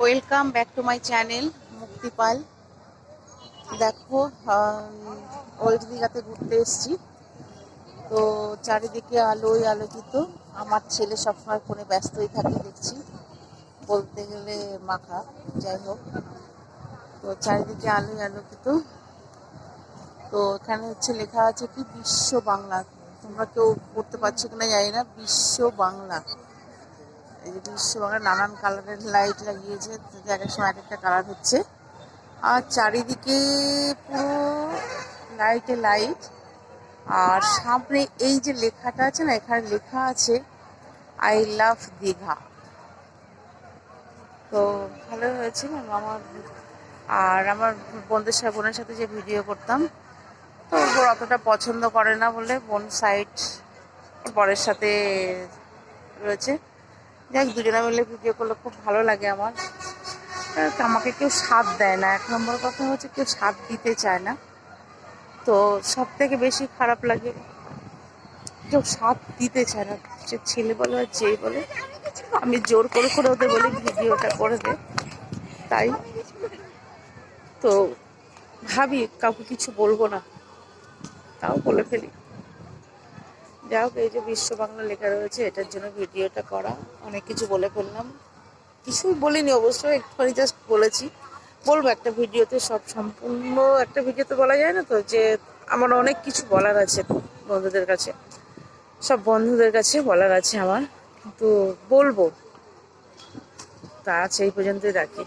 Welcome back to my channel মুক্তিপাল দেখো old দীঘাতে ঘুরতে এসেছি। তো চারিদিকে আলোয় আলোকিত। আমার ছেলে সবসময় ফোনে ব্যস্তই থাকে, দেখছি। বলতে গেলে মাখা, যাই হোক। তো চারিদিকে আলোয় আলোকিত। তো এখানে হচ্ছে লেখা আছে কি, বিশ্ব বাংলা। তোমরা কেউ পড়তে পারছ কিনা জানি না, বিশ্ব বাংলা। এই বাংলা নানান কালারের লাইট লাগিয়েছে এক এক সময় এক একটা কালার হচ্ছে। আর চারিদিকে পুরো লাইটে লাইট আর সামনে এই যে লেখাটা আছে না, এখানে লেখা আছে আই লাভ দীঘা তো ভালো হয়েছে আমার? আর আমার বন্ধুদের সাথে বোনের সাথে যে ভিডিও করতাম, তো ওর অতটা পছন্দ করে না বলে বোন সাইড বরের সাথে রয়েছে। যাক, দুজনে মিলে ভিডিও করলে খুব ভালো লাগে আমার। আমাকে কেউ সাথ দেয় না। এক নম্বর কথা হচ্ছে কেউ সাথ দিতে চায় না। তো সব থেকে বেশি খারাপ লাগে কেউ সাথ দিতে চায় না। সে ছেলে বলে আর যেই বলে, আমি জোর করে করে ওদের বলি, ভিডিওটা করে দে। তাই। তো ভাবি, কাউকে কিছু বলব না। তাও বলে ফেলি। যাই হোক, এই যে বিশ্ব বাংলা লেখা রয়েছে, এটার জন্য ভিডিওটা করা। অনেক কিছু বলে ফেললাম। কিছুই বলিনি অবশ্যই একটুখানি জাস্ট বলেছি। বলব একটা ভিডিওতে সব সম্পূর্ণ। একটা ভিডিওতে বলা যায় না তো, যে আমার অনেক কিছু বলার আছে বন্ধুদের কাছে। সব বন্ধুদের কাছে বলার আছে আমার। কিন্তু বলব, তা এই পর্যন্তই রাখি।